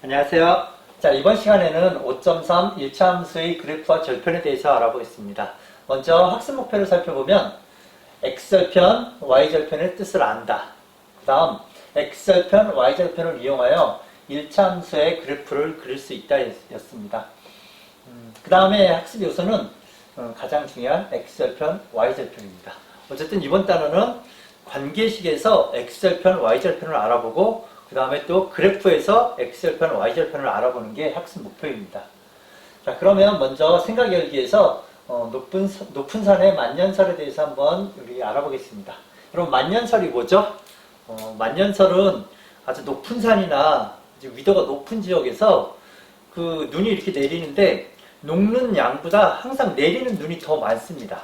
안녕하세요. 자, 이번 시간에는 5.3 1차 함수의 그래프와 절편에 대해서 알아보겠습니다. 먼저 학습 목표를 살펴보면 x절편, y절편의 뜻을 안다. 그 다음 x절편, y절편을 이용하여 1차 함수의 그래프를 그릴 수 있다 였습니다. 그 다음에 학습 요소는 어, 가장 중요한 x절편, y절편입니다. 어쨌든 이번 단어는 관계식에서 x절편, y절편을 알아보고 그 다음에 또 그래프에서 x절편, y절편을 알아보는 게 학습 목표입니다. 자, 그러면 먼저 생각 열기에서 어, 높은, 서- 높은 산의 만년설에 대해서 한번 우리 알아보겠습니다. 여러분, 만년설이 뭐죠? 어, 만년설은 아주 높은 산이나 위도가 높은 지역에서 그 눈이 이렇게 내리는데 녹는 양보다 항상 내리는 눈이 더 많습니다.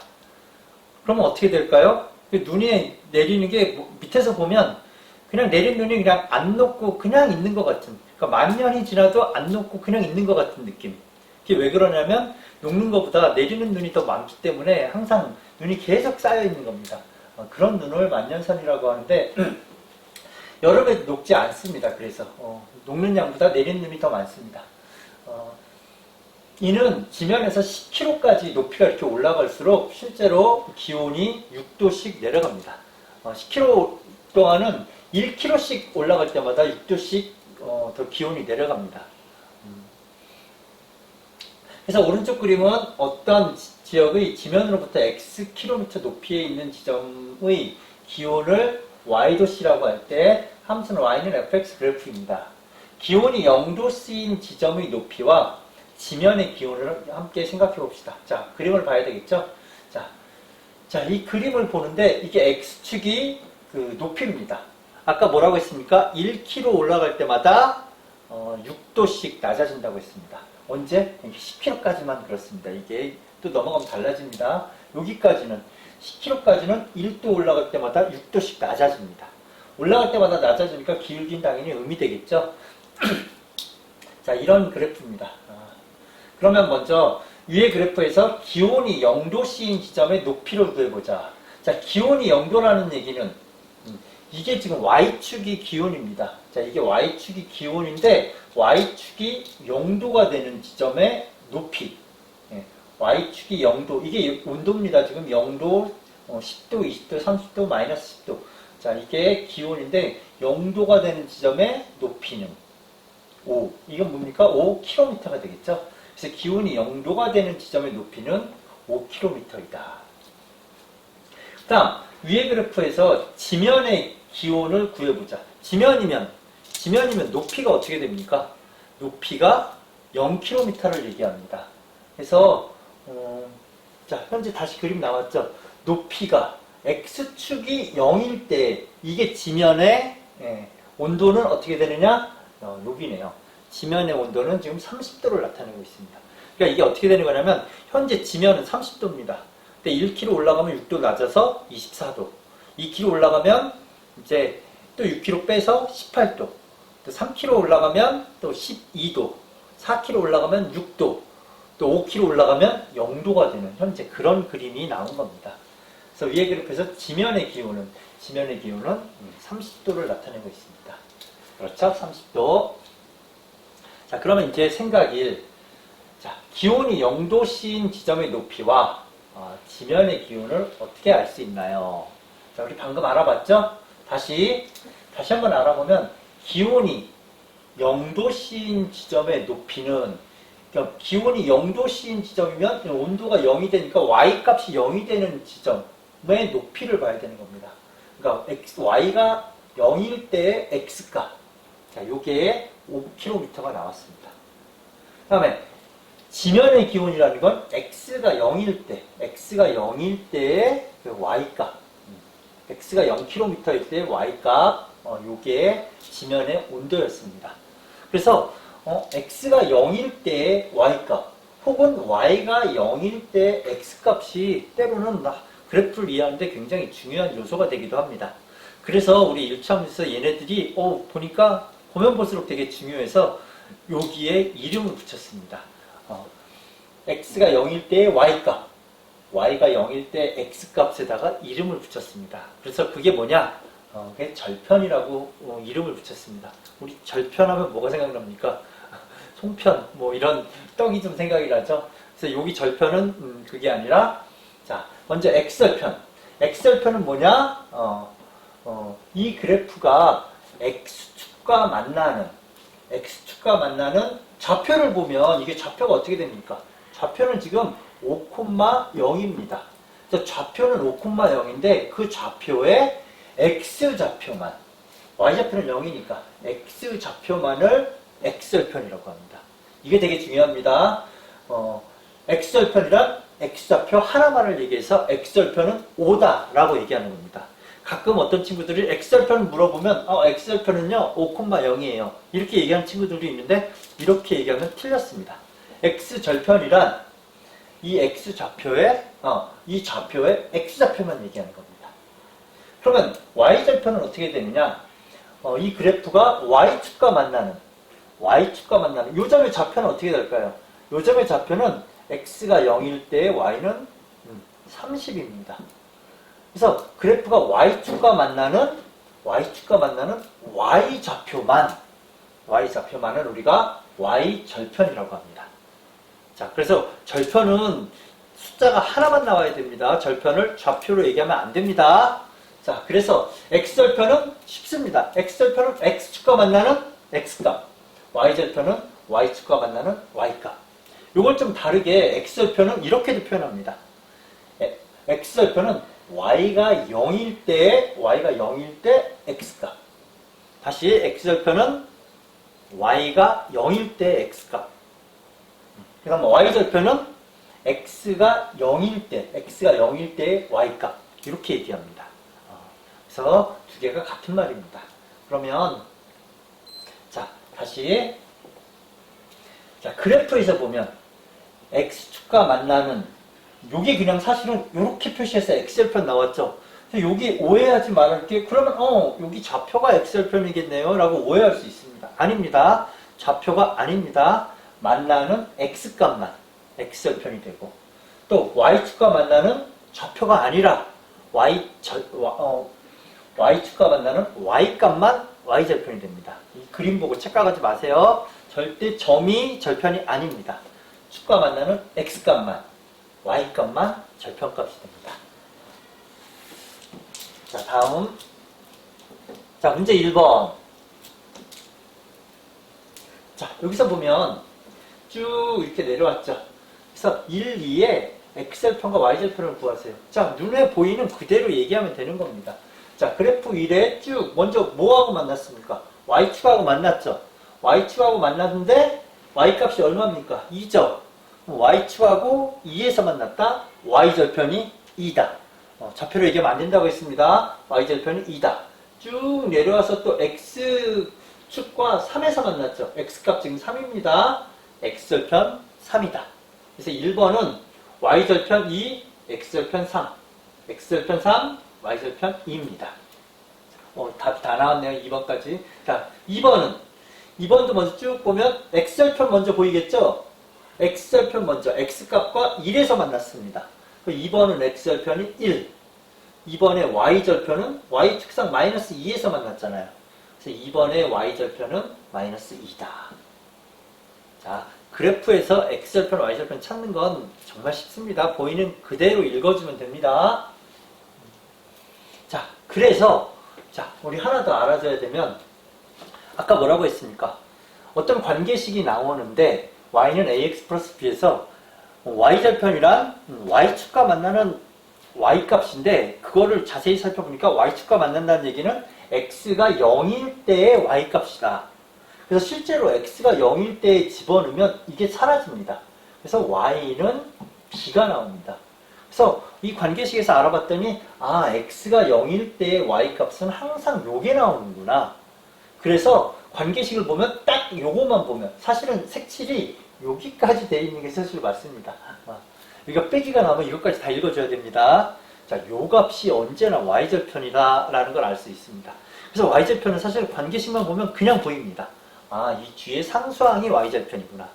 그러면 어떻게 될까요? 그 눈이 내리는 게 뭐- 밑에서 보면 그냥 내린 눈이 그냥 안 녹고 그냥 있는 것 같은 그러니까 만 년이 지나도 안 녹고 그냥 있는 것 같은 느낌. 이게 왜 그러냐면 녹는 것보다 내리는 눈이 더 많기 때문에 항상 눈이 계속 쌓여 있는 겁니다. 어, 그런 눈을 만년선이라고 하는데 여름에 녹지 않습니다. 그래서 어, 녹는 양보다 내리는 눈이 더 많습니다. 어, 이는 지면에서 10km까지 높이가 이렇게 올라갈수록 실제로 기온이 6도씩 내려갑니다. 어, 10km 동안은 1km씩 올라갈 때마다 6도씩 어, 더 기온이 내려갑니다. 음. 그래서 오른쪽 그림은 어떤 지- 지역의 지면으로부터 x km 높이에 있는 지점의 기온을 y도씨라고 할 때 함수는 y는 fx 그래프입니다. 기온이 0도씨인 지점의 높이와 지면의 기온을 함께 생각해 봅시다. 자, 그림을 봐야 되겠죠? 자, 자, 이 그림을 보는데 이게 x축이 그 높이입니다. 아까 뭐라고 했습니까? 1km 올라갈 때마다 어, 6도씩 낮아진다고 했습니다. 언제? 10km까지만 그렇습니다. 이게 또 넘어가면 달라집니다. 여기까지는 10km까지는 1도 올라갈 때마다 6도씩 낮아집니다. 올라갈 때마다 낮아지니까 기울긴 당연히 음이 되겠죠? 자, 이런 그래프입니다. 아, 그러면 먼저 위의 그래프에서 기온이 0도씨인 지점의 높이를 구해보자. 자, 기온이 0도라는 얘기는 음, 이게 지금 y축이 기온입니다. 자, 이게 y축이 기온인데 y축이 0도가 되는 지점의 높이. 예, y축이 0도. 이게 온도입니다. 지금 0도, 어, 10도, 20도, 30도, 마이너스 10도. 자, 이게 기온인데 0도가 되는 지점의 높이는 5. 이건 뭡니까? 5km가 되겠죠? 그래서 기온이 0도가 되는 지점의 높이는 5km이다. 그 다음, 위의 그래프에서 지면의 기온을 구해보자. 지면이면, 지면이면 높이가 어떻게 됩니까? 높이가 0km를 얘기합니다. 그래서, 어, 자, 현재 다시 그림 나왔죠? 높이가 x축이 0일 때, 이게 지면의 예, 온도는 어떻게 되느냐? 어, 여기네요. 지면의 온도는 지금 30도를 나타내고 있습니다. 그러니까 이게 어떻게 되는 거냐면 현재 지면은 30도입니다. 근데 1km 올라가면 6도 낮아서 24도. 2km 올라가면 이제 또 6km 빼서 18도. 또 3km 올라가면 또 12도. 4km 올라가면 6도. 또 5km 올라가면 0도가 되는 현재 그런 그림이 나온 겁니다. 그래서 위의 그래프에서 지면의 기온은 지면의 기온은 30도를 나타내고 있습니다. 그렇죠? 30도. 자, 그러면 이제 생각일. 자, 기온이 0도씨인 지점의 높이와 어, 지면의 기온을 어떻게 알 수 있나요? 자, 우리 방금 알아봤죠? 다시, 다시 한번 알아보면, 기온이 0도씨인 지점의 높이는, 그러니까 기온이 0도씨인 지점이면 온도가 0이 되니까 y 값이 0이 되는 지점의 높이를 봐야 되는 겁니다. 그러니까 y가 0일 때의 x값. 자, 요게 5km가 나왔습니다. 그 다음에 지면의 기온이라는 건 x가 0일 때, x가 0일 때의 그 y값. 음, x가 0km일 때 y값, 어, 요게 지면의 온도였습니다. 그래서 어, x가 0일 때의 y값, 혹은 y가 0일 때 x값이 때로는 나- 그래프를 이해하는데 굉장히 중요한 요소가 되기도 합니다. 그래서 우리 1차원에서 얘네들이 어, 보니까 보면 볼수록 되게 중요해서 여기에 이름을 붙였습니다. 어, x가 0일 때의 y값, y가 0일 때 x값에다가 이름을 붙였습니다. 그래서 그게 뭐냐? 어, 그게 절편이라고 어, 이름을 붙였습니다. 우리 절편하면 뭐가 생각납니까? 송편 뭐 이런 떡이 좀 생각이 나죠. 그래서 여기 절편은 음, 그게 아니라 자 먼저 X절편. X절편은 뭐냐? 어, 어, 이 그래프가 X축과 만나는 X축과 만나는 좌표를 보면 이게 좌표가 어떻게 됩니까? 좌표는 지금 5,0입니다. 그래서 좌표는 5,0인데 그 좌표에 X좌표만 Y좌표는 0이니까 X좌표만을 X절편이라고 합니다. 이게 되게 중요합니다. 어, X절편이란 X좌표 하나만을 얘기해서 X절편은 5다라고 얘기하는 겁니다. 가끔 어떤 친구들이 X절편을 물어보면 어, X절편은요 5,0이에요. 이렇게 얘기하는 친구들이 있는데 이렇게 얘기하면 틀렸습니다. X절편이란 이 X좌표에 어, 이 좌표에 X좌표만 얘기하는 겁니다. 그러면 Y절편은 어떻게 되느냐? 어, 이 그래프가 Y축과 만나는 Y축과 만나는 요 점의 좌표는 어떻게 될까요? 요 점의 좌표는 X가 0일 때 Y는 30입니다. 그래서 그래프가 Y축과 만나는 Y축과 만나는 Y좌표만 Y좌표만을 우리가 Y절편이라고 합니다. 자, 그래서 절편은 숫자가 하나만 나와야 됩니다. 절편을 좌표로 얘기하면 안 됩니다. 자, 그래서 X절편은 쉽습니다. X절편은 X축과 만나는 X값, Y절편은 Y축과 만나는 Y값. 요걸 좀 다르게 X절편은 이렇게도 표현합니다. 에, X절편은 Y가 0일 때, Y가 0일 때 X값. 다시 X절편은 Y가 0일 때 X값. 그다음 Y절편은 X가 0일 때, X가 0일 때의 Y값. 이렇게 얘기합니다. 어, 그래서 두 개가 같은 말입니다. 그러면, 자, 다시. 자, 그래프에서 보면, X축과 만나는, 요게 그냥 사실은 이렇게 표시해서 X절편 나왔죠. 여기 오해하지 말을 게, 그러면, 어, 여기 좌표가 X절편이겠네요. 라고 오해할 수 있습니다. 아닙니다. 좌표가 아닙니다. 만나는 X값만 X절편이 되고, 또 Y축과 만나는 좌표가 아니라 Y, 절, 어, Y축과 만나는 Y값만 Y절편이 됩니다. 이 그림 보고 착각하지 마세요. 절대 점이 절편이 아닙니다. 축과 만나는 X값만 Y값만 절편값이 됩니다. 자, 다음. 자, 문제 1번. 자, 여기서 보면 쭉 이렇게 내려왔죠. 그래서 1, 2에 X절편과 Y절편을 구하세요. 자, 눈에 보이는 그대로 얘기하면 되는 겁니다. 자, 그래프 1에 쭉 먼저 뭐하고 만났습니까? Y축하고 만났죠. Y축하고 만났는데 Y값이 얼마입니까? 2죠. Y축하고 2에서 만났다. Y절편이 2다. 어, 좌표로 얘기하면 안 된다고 했습니다. Y절편이 2다. 쭉 내려와서 또 X축과 3에서 만났죠. X값 지금 3입니다. X절편 3이다. 그래서 1번은 Y절편 2, X절편 3. X절편 3, Y절편 2입니다. 어, 답이 다 나왔네요. 2번까지. 자, 2번은 2번도 먼저 쭉 보면 X절편 먼저 보이겠죠? X절편 먼저 X값과 1에서 만났습니다. 2번은 X절편이 1. 2번의 Y절편은 Y축상 마이너스 2에서 만났잖아요. 그래서 2번의 Y절편은 마이너스 2다. 자, 그래프에서 X절편, Y절편 찾는 건 정말 쉽습니다. 보이는 그대로 읽어주면 됩니다. 자, 그래서, 자, 우리 하나 더 알아줘야 되면, 아까 뭐라고 했습니까? 어떤 관계식이 나오는데, Y는 AX 플러스 B에서 Y절편이란 Y축과 만나는 Y값인데, 그거를 자세히 살펴보니까 Y축과 만난다는 얘기는 X가 0일 때의 Y값이다. 그래서 실제로 x가 0일 때 집어넣으면 이게 사라집니다. 그래서 y는 b가 나옵니다. 그래서 이 관계식에서 알아봤더니 아 x가 0일 때의 y 값은 항상 요게 나오는구나. 그래서 관계식을 보면 딱 요거만 보면 사실은 색칠이 여기까지 돼 있는 게 사실 맞습니다. 아, 이거 빼기가 나오면 이것까지 다 읽어줘야 됩니다. 자, 요 값이 언제나 y절편이다 라는 걸 알 수 있습니다. 그래서 y절편은 사실 관계식만 보면 그냥 보입니다. 아, 이 뒤에 상수항이 y절편이구나.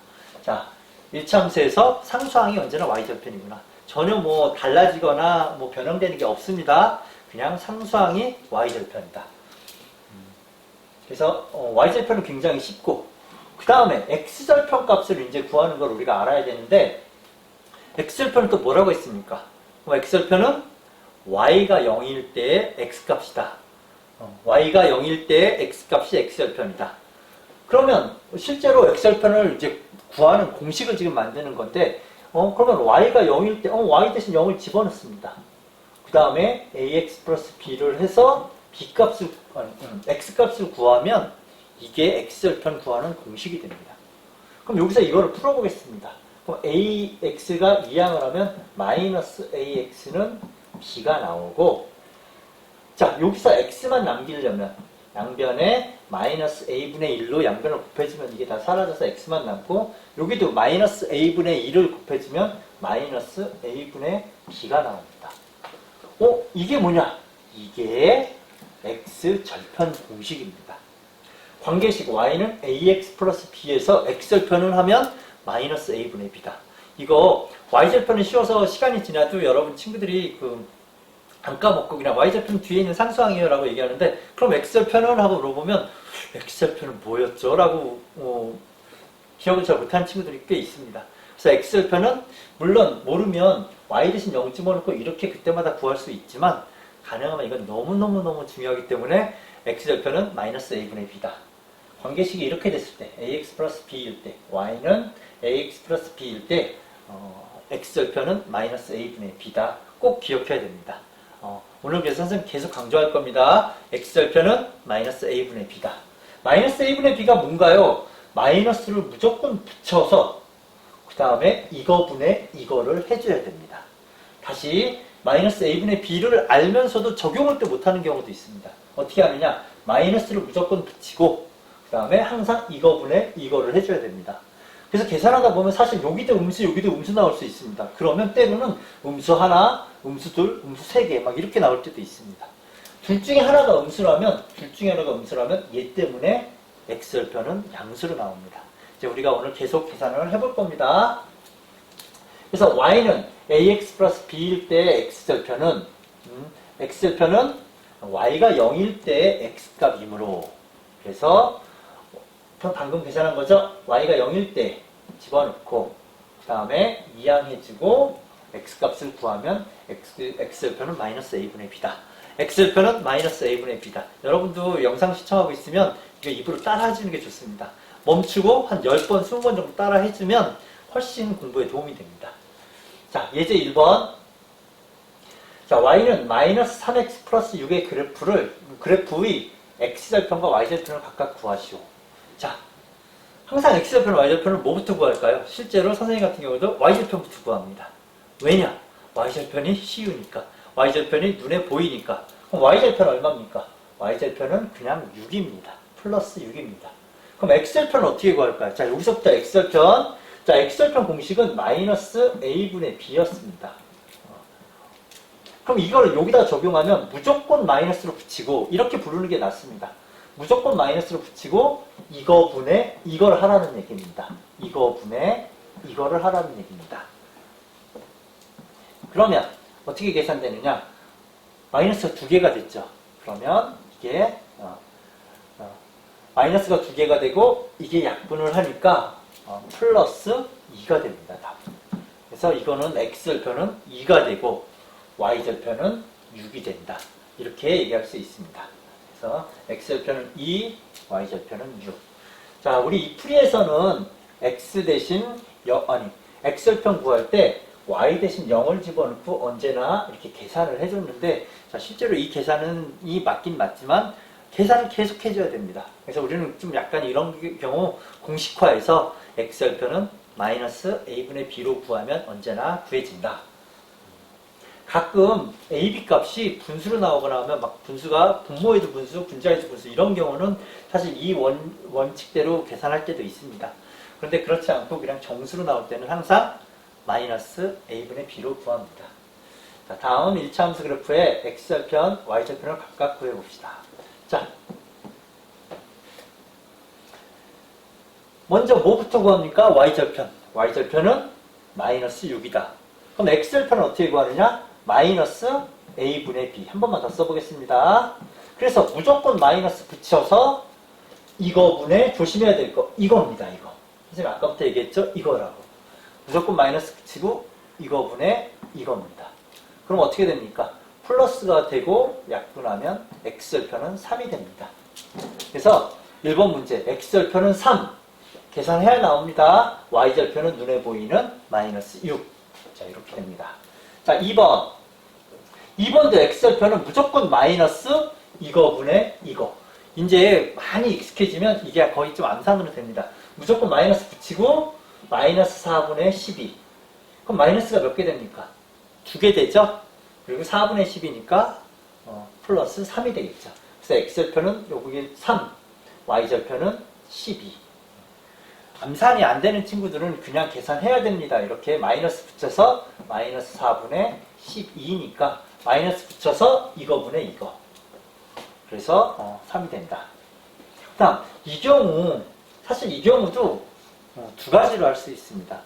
자, 일참수에서 상수항이 언제나 y절편이구나. 전혀 뭐 달라지거나 뭐 변형되는 게 없습니다. 그냥 상수항이 y절편이다. 음. 그래서 어, y절편은 굉장히 쉽고 그 다음에 x절편 값을 이제 구하는 걸 우리가 알아야 되는데 x절편은 또 뭐라고 했습니까? 그럼 x절편은 y가 0일 때의 x값이다. 어, y가 0일 때의 x값이 x절편이다. 그러면 실제로 x절편을 이제 구하는 공식을 지금 만드는 건데 어, 그러면 y가 0일 때 어, y 대신 0을 집어넣습니다. 그 다음에 ax 플러스 b를 해서 b 값을 아니, 음, x 값을 구하면 이게 x절편 구하는 공식이 됩니다. 그럼 여기서 이거를 풀어보겠습니다. 그럼 ax가 이항을 하면 마이너스 ax는 b가 나오고 자 여기서 x만 남기려면 양변에 마이너스 a분의 1로 양변을 곱해주면 이게 다 사라져서 x만 남고 여기도 마이너스 a분의 1을 곱해주면 마이너스 a분의 b가 나옵니다. 어? 이게 뭐냐? 이게 x 절편 공식입니다. 관계식 y는 ax 플러스 b에서 x절편을 하면 마이너스 a분의 b다. 이거 y절편은 쉬워서 시간이 지나도 여러분 친구들이 그 안 까먹고 그냥 y절편 뒤에 있는 상수항이에요 라고 얘기하는데 그럼 x절편은 하고 물어보면 x절편은 뭐였죠? 라고 어, 기억을 잘 못하는 친구들이 꽤 있습니다. 그래서 x절편은 물론 모르면 y 대신 0 집어넣고 이렇게 그때마다 구할 수 있지만 가능하면 이건 너무너무너무 중요하기 때문에 x절편은 마이너스 a분의 b다. 관계식이 이렇게 됐을 때 ax 플러스 b일 때 y는 ax 플러스 b일 때 어, x절편은 마이너스 a분의 b다. 꼭 기억해야 됩니다. 어, 오늘 그래서 선생님 계속 강조할 겁니다. x절편은 마이너스 a분의 b다. 마이너스 a분의 b가 뭔가요? 마이너스를 무조건 붙여서 그 다음에 이거분의 이거를 해줘야 됩니다. 다시 마이너스 a분의 b를 알면서도 적용을 또 못하는 경우도 있습니다. 어떻게 하느냐? 마이너스를 무조건 붙이고 그 다음에 항상 이거분의 이거를 해줘야 됩니다. 그래서 계산하다 보면 사실 여기도 음수 여기도 음수 나올 수 있습니다. 그러면 때로는 음수 하나, 음수 둘, 음수 세 개 막 이렇게 나올 때도 있습니다. 둘 중에 하나가 음수라면 둘 중에 하나가 음수라면 얘 때문에 x절편은 양수로 나옵니다. 이제 우리가 오늘 계속 계산을 해볼 겁니다. 그래서 y는 ax 플러스 b일 때 x절편은 음, x절편은 y가 0일 때의 x값이므로 그래서 방금 계산한 거죠. y가 0일 때 집어넣고 그 다음에 이항해주고 x값을 구하면 x, x절편은 마이너스 a분의 b다. x절편은 마이너스 a분의 b다. 여러분도 영상 시청하고 있으면 이거 입으로 따라 해주는 게 좋습니다. 멈추고 한 10번, 20번 정도 따라 해주면 훨씬 공부에 도움이 됩니다. 자, 예제 1번. 자, y는 마이너스 3x 플러스 6의 그래프를, 그래프의 x절편과 y절편을 각각 구하시오. 자, 항상 x절편, y절편을 뭐부터 구할까요? 실제로 선생님 같은 경우도 y절편부터 구합니다. 왜냐? y절편이 쉬우니까. y절편이 눈에 보이니까. 그럼 y절편 얼마입니까? y절편은 그냥 6입니다. 플러스 6입니다. 그럼 x절편 어떻게 구할까요? 자, 여기서부터 x절편. 자, x절편 공식은 마이너스 a분의 b였습니다. 어. 그럼 이걸 여기다 적용하면 무조건 마이너스로 붙이고 이렇게 부르는 게 낫습니다. 무조건 마이너스로 붙이고 이거 분의 이걸 하라는 얘기입니다. 이거 분의 이거를 하라는 얘기입니다. 그러면 어떻게 계산되느냐? 마이너스가 두 개가 됐죠. 그러면 이게 어, 어, 마이너스가 두 개가 되고 이게 약분을 하니까 어, 플러스 2가 됩니다. 답. 그래서 이거는 x절편은 2가 되고 y절편은 6이 된다. 이렇게 얘기할 수 있습니다. 그래서 x절편은 2, y절편은 6. 자, 우리 이 풀이에서는 x 대신 여, 아니 x절편 구할 때 y 대신 0을 집어넣고 언제나 이렇게 계산을 해줬는데 자, 실제로 이 계산은 이 맞긴 맞지만 계산을 계속 해줘야 됩니다. 그래서 우리는 좀 약간 이런 경우 공식화해서 x절편은 마이너스 a분의 b로 구하면 언제나 구해진다. 가끔 AB 값이 분수로 나오거나 하면 막 분수가 분모에도 분수, 분자에도 분수 이런 경우는 사실 이 원, 원칙대로 계산할 때도 있습니다. 그런데 그렇지 않고 그냥 정수로 나올 때는 항상 마이너스 a분의 b로 구합니다. 자, 다음 1차 함수 그래프의 x절편, y절편을 각각 구해봅시다. 자, 먼저 뭐부터 구합니까? y절편. y절편은 마이너스 6이다. 그럼 x절편은 어떻게 구하느냐? 마이너스 a분의 b 한 번만 더 써보겠습니다. 그래서 무조건 마이너스 붙여서 이거분의 조심해야 될 거 이겁니다. 이거 선생님 아까부터 얘기했죠? 이거라고 무조건 마이너스 붙이고 이거분의 이겁니다. 그럼 어떻게 됩니까? 플러스가 되고 약분하면 x절편은 3이 됩니다. 그래서 1번 문제 x절편은 3 계산해야 나옵니다. y절편은 눈에 보이는 마이너스 6. 자 이렇게 됩니다. 자 2번 2번도 x절편은 무조건 마이너스 이거분의 이거. 이제 많이 익숙해지면 이게 거의 좀 암산으로 됩니다. 무조건 마이너스 붙이고 마이너스 4분의 12. 그럼 마이너스가 몇 개 됩니까? 두 개 되죠? 그리고 4분의 10이니까 어, 플러스 3이 되겠죠. 그래서 x절편은 여기 3, y절편은 12. 암산이 안 되는 친구들은 그냥 계산해야 됩니다. 이렇게 마이너스 붙여서 마이너스 4분의 12니까 마이너스 붙여서 이거분의 이거. 그래서 어, 3이 된다. 그 다음 이 경우 사실 이 경우도 어, 두 가지로 할 수 있습니다.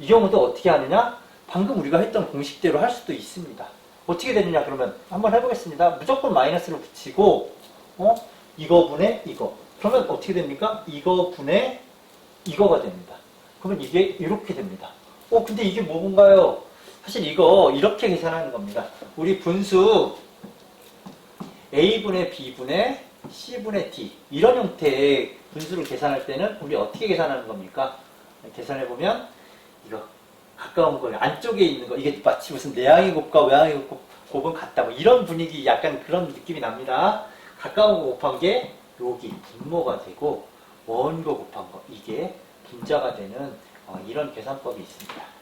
이 경우도 어떻게 하느냐? 방금 우리가 했던 공식대로 할 수도 있습니다. 어떻게 되느냐 그러면 한번 해보겠습니다. 무조건 마이너스를 붙이고 어? 이거분의 이거. 그러면 어떻게 됩니까? 이거분의 이거가 됩니다. 그러면 이게 이렇게 됩니다. 어 근데 이게 뭔가요? 사실 이거 이렇게 계산하는 겁니다. 우리 분수 a분의 b분의 c분의 d 이런 형태의 분수를 계산할 때는 우리 어떻게 계산하는 겁니까? 계산해 보면 이거 가까운 거 안쪽에 있는 거 이게 마치 무슨 내항의 곱과 외항의 곱, 곱은 같다 뭐 이런 분위기 약간 그런 느낌이 납니다. 가까운 거 곱한 게 여기 분모가 되고 먼 거 곱한 거 이게 분자가 되는 어, 이런 계산법이 있습니다.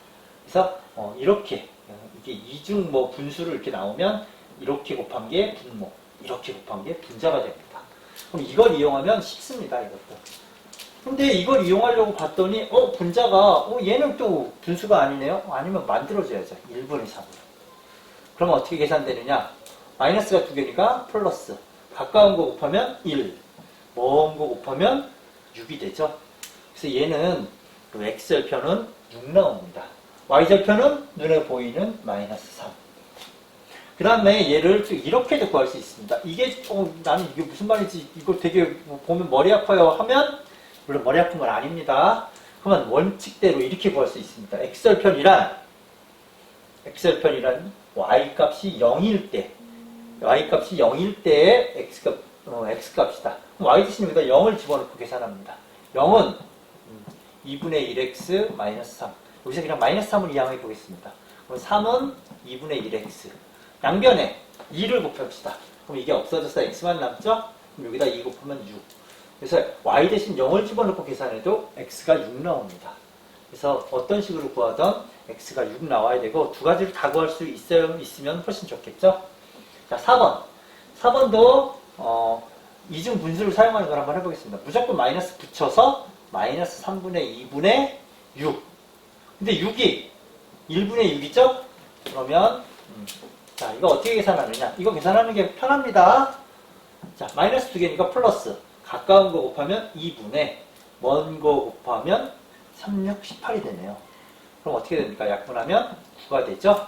그래서 어, 이렇게 어, 이게 이중 뭐 분수를 이렇게 나오면 이렇게 곱한 게 분모, 이렇게 곱한 게 분자가 됩니다. 그럼 이걸 이용하면 쉽습니다. 이것도. 근데 이걸 이용하려고 봤더니 어 분자가 어 얘는 또 분수가 아니네요. 아니면 만들어줘야죠. 1분의 3으로. 그럼 어떻게 계산되느냐? 마이너스가 두 개니까 플러스. 가까운 거 곱하면 1. 먼 거 곱하면 6이 되죠. 그래서 얘는 그 x절편은 6 나옵니다. Y절편은 눈에 보이는 마이너스 3. 그 다음에 얘를 또 이렇게도 구할 수 있습니다. 이게 어, 나는 이게 무슨 말인지 이거 되게 뭐 보면 머리 아파요 하면 물론 머리 아픈 건 아닙니다. 그러면 원칙대로 이렇게 구할 수 있습니다. x절편이란 x절편이란 y 값이 0일 때 y 값이 0일 때의 x 값 어, x 값이다. 그럼 y 대신 여기다 0을 집어넣고 계산합니다. 0은 2분의 1x 마이너스 3. 여기서 그냥 마이너스 3을 이항해 보겠습니다. 그럼 3은 2분의 1x. 양변에 2를 곱합시다. 그럼 이게 없어져서 x만 남죠? 그럼 여기다 2 곱하면 6. 그래서 y 대신 0을 집어넣고 계산해도 x가 6 나옵니다. 그래서 어떤 식으로 구하던 x가 6 나와야 되고 두 가지를 다 구할 수 있어요, 있으면 훨씬 좋겠죠? 자, 4번. 4번도 어, 이중 분수를 사용하는 걸 한번 해보겠습니다. 무조건 마이너스 붙여서 마이너스 3분의 2분의 6. 근데 6이 1분의 6이죠? 그러면 음, 자 이거 어떻게 계산하느냐? 이거 계산하는 게 편합니다. 자 마이너스 두 개니까 플러스 가까운 거 곱하면 2분의 먼 거 곱하면 3, 6, 18이 되네요. 그럼 어떻게 됩니까? 약분하면 9가 되죠?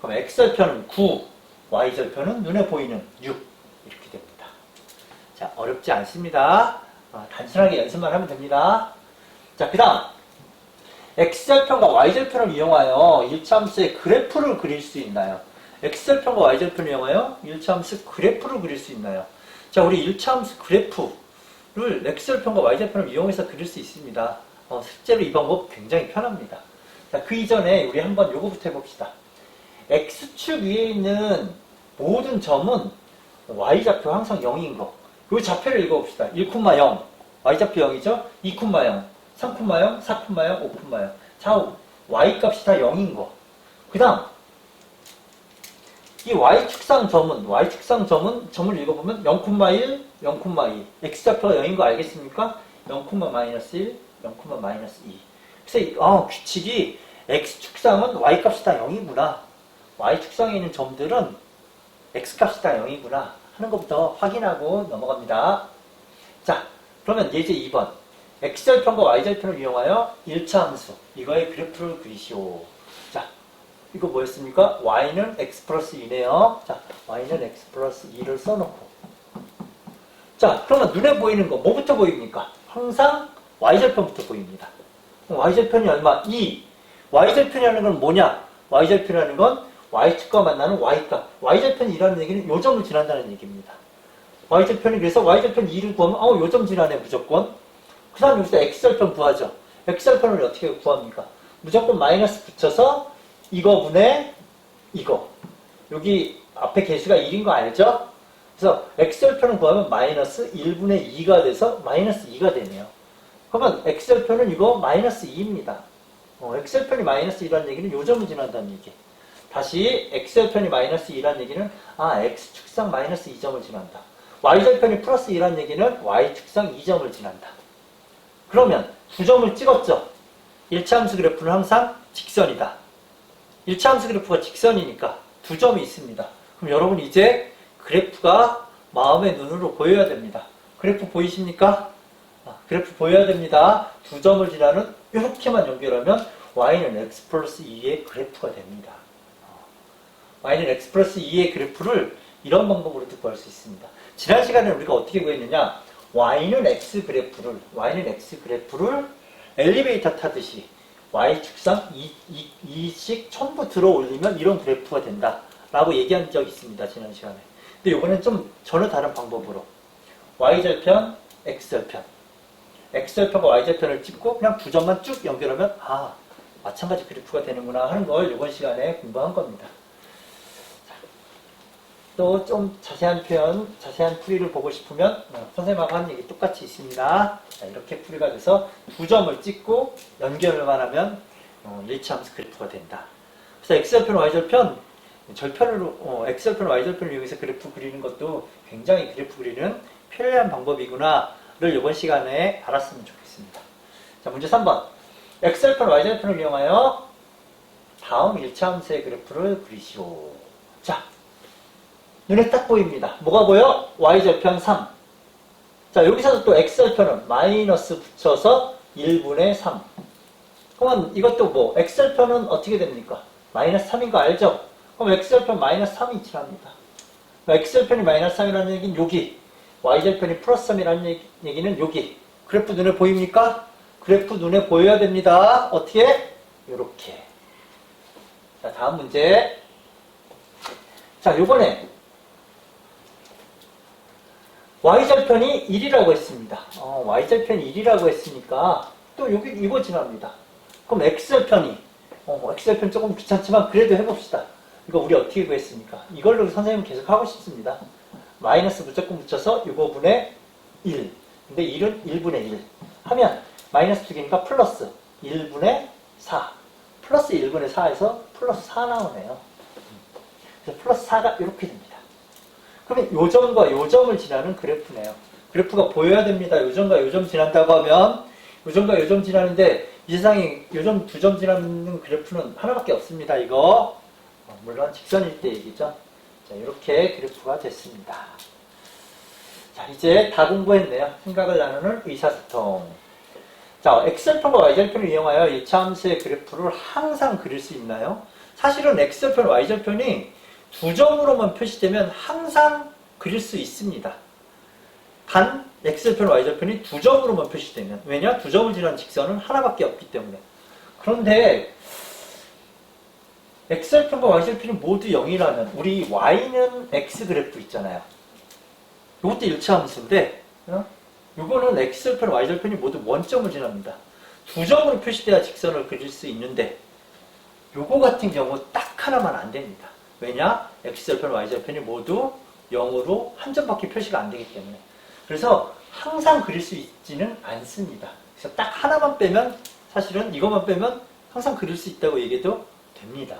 그럼 x절편은 9, y절편은 눈에 보이는 6 이렇게 됩니다. 자 어렵지 않습니다. 어, 단순하게 연습만 하면 됩니다. 자, 그 다음. X절편과 Y절편을 이용하여 일차함수의 그래프를 그릴 수 있나요? X절편과 Y절편을 이용하여 일차함수 그래프를 그릴 수 있나요? 자, 우리 일차함수 그래프를 X절편과 Y절편을 이용해서 그릴 수 있습니다. 어, 실제로 이 방법 굉장히 편합니다. 자, 그 이전에 우리 한번 요거부터 해봅시다. X축 위에 있는 모든 점은 Y좌표 항상 0인 거. 이 좌표를 읽어봅시다. 1,0, y좌표 0이죠? 2,0, 3,0, 4,0, 5,0. 자, y 값이 다 0인 거. 그 다음, 이 y축상 점은, y축상 점은, 점을 읽어보면 0,1, 0,2. x좌표가 0인 거 알겠습니까? 0,-1, 0,-2. 그래서, 이- 아, 규칙이 x축상은 y 값이 다 0이구나. y축상에 있는 점들은 x 값이 다 0이구나. 하는 것부터 확인하고 넘어갑니다. 자, 그러면 예제 2번. X절편과 y절편을 이용하여 1차 함수. 이거의 그래프를 그리시오. 자, 이거 뭐였습니까? y는 x 플러스 2네요. 자, y는 x 플러스 2를 써놓고. 자, 그러면 눈에 보이는 거 뭐부터 보입니까? 항상 y절편부터 보입니다. y절편이 얼마? 2. y절편이라는 건 뭐냐? y절편이라는 건 y축과 만나는 y값. y절편이라는 얘기는 요 점을 지난다는 얘기입니다. y절편이 그래서 y절편 2를 구하면 어, 요점 지나네 무조건. 그 다음 여기서 x절편 구하죠. x절편을 어떻게 구합니까? 무조건 마이너스 붙여서 이거 분의 이거. 여기 앞에 개수가 1인 거 알죠? 그래서 x절편을 구하면 마이너스 1분의 2가 돼서 마이너스 2가 되네요. 그러면 x절편은 이거 마이너스 2입니다. 어, x절편이 마이너스 2라는 얘기는 요 점을 지난다는 얘기. 다시 x절편이 마이너스 2라는 얘기는 아 x축상 마이너스 2점을 지난다. y절편이 플러스 2라는 얘기는 y축상 2점을 지난다. 그러면 두 점을 찍었죠. 일차함수 그래프는 항상 직선이다. 일차함수 그래프가 직선이니까 두 점이 있습니다. 그럼 여러분 이제 그래프가 마음의 눈으로 보여야 됩니다. 그래프 보이십니까? 아, 그래프 보여야 됩니다. 두 점을 지나는 이렇게만 연결하면 y는 x 플러스 2의 그래프가 됩니다. 어, y는 x 플러스 2의 그래프를 이런 방법으로도 구할 수 있습니다. 지난 시간에 우리가 어떻게 구했느냐? Y는 x 그래프를 y는 x 그래프를 엘리베이터 타듯이 y축상 2, 씩 전부 들어 올리면 이런 그래프가 된다 라고 얘기한 적이 있습니다. 지난 시간에. 근데 이번엔 좀 전혀 다른 방법으로 y절편, x절편 x절편과 y절편을 찍고 그냥 두 점만 쭉 연결하면 아 마찬가지 그래프가 되는구나 하는 걸 이번 시간에 공부한 겁니다. 또 좀 자세한 표현, 자세한 풀이를 보고 싶으면 어, 선생님하고 한 얘기 똑같이 있습니다. 자, 이렇게 풀이가 돼서 두 점을 찍고 연결만 하면 어, 일치함수 그래프가 된다. 그래서 x절편, y절편 절편으로 어, x절편, y절편을 이용해서 그래프 그리는 것도 굉장히 그래프 그리는 편리한 방법이구나를 이번 시간에 알았으면 좋겠습니다. 자, 문제 3번. x절편, y절편을 이용하여 다음 일차함수의 그래프를 그리시오. 자, 눈에 딱 보입니다. 뭐가 보여? y절편 3. 자, 여기서도 또 x절편은 마이너스 붙여서 1분의 3. 그러면 이것도 뭐, x절편은 어떻게 됩니까? 마이너스 3인 거 알죠? 그럼 x절편 마이너스 3이 지납니다. x절편이 마이너스 3이라는 얘기는 여기, y절편이 플러스 3이라는 얘기, 얘기는 여기. 그래프 눈에 보입니까? 그래프 눈에 보여야 됩니다. 어떻게? 요렇게. 자, 다음 문제. 자, 요번에 y절편이 1이라고 했습니다. 어, y절편이 1이라고 했으니까 또 여기 이거 지납니다. 그럼 x절편이 어, x절편 조금 귀찮지만 그래도 해봅시다. 이거 우리 어떻게 구했습니까? 이걸로 선생님 계속 하고 싶습니다. 마이너스 무조건 붙여서 이거 분의 1. 근데 1은 1분의 1. 하면 마이너스 두 개니까 플러스 1분의 4. 플러스 1분의 4에서 플러스 4 나오네요. 그래서 플러스 4가 이렇게 됩니다. 그러면 요점과 요점을 지나는 그래프네요. 그래프가 보여야 됩니다. 요점과 요점 지난다고 하면 요점과 요점 지나는데 이 세상에 요점 두 점 지나는 그래프는 하나밖에 없습니다. 이거 어, 물론 직선일 때 얘기죠. 자 이렇게 그래프가 됐습니다. 자 이제 다 공부했네요. 생각을 나누는 의사소통. 자 x절편과 y절편을 이용하여 이차함수의 그래프를 항상 그릴 수 있나요? 사실은 x절편, y절편이 두 점으로만 표시되면 항상 그릴 수 있습니다. 단 x절편, y절편이 두 점으로만 표시되면 왜냐? 두 점을 지난 직선은 하나밖에 없기 때문에 그런데 x절편과 y절편이 모두 0이라면 우리 y는 x 그래프 있잖아요. 이것도 일차함수인데 어? 이거는 x절편, y절편이 모두 원점을 지납니다. 두 점으로 표시돼야 직선을 그릴 수 있는데 요거 같은 경우 딱 하나만 안 됩니다. 왜냐? x절편, y절편이 모두 0으로 한 점밖에 표시가 안 되기 때문에. 그래서 항상 그릴 수 있지는 않습니다. 그래서 딱 하나만 빼면 사실은 이것만 빼면 항상 그릴 수 있다고 얘기해도 됩니다.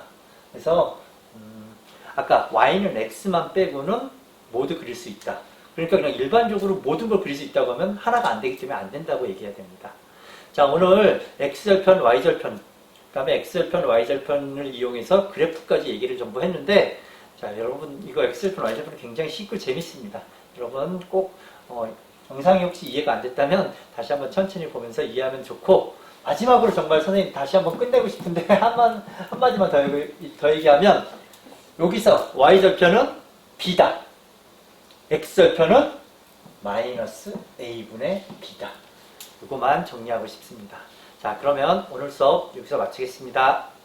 그래서 음, 아까 y는 x만 빼고는 모두 그릴 수 있다. 그러니까 그냥 일반적으로 모든 걸 그릴 수 있다고 하면 하나가 안 되기 때문에 안 된다고 얘기해야 됩니다. 자 오늘 x절편, y절편 그다음에 x절편, y절편을 이용해서 그래프까지 얘기를 전부 했는데 자 여러분 이거 x절편, y절편 굉장히 쉽고 재밌습니다. 여러분 꼭 어, 영상이 혹시 이해가 안 됐다면 다시 한번 천천히 보면서 이해하면 좋고 마지막으로 정말 선생님 다시 한번 끝내고 싶은데 한만 한마디만 더, 더 얘기하면 여기서 y절편은 b다. x절편은 마이너스 a분의 b다. 이거만 정리하고 싶습니다. 자, 그러면 오늘 수업 여기서 마치겠습니다.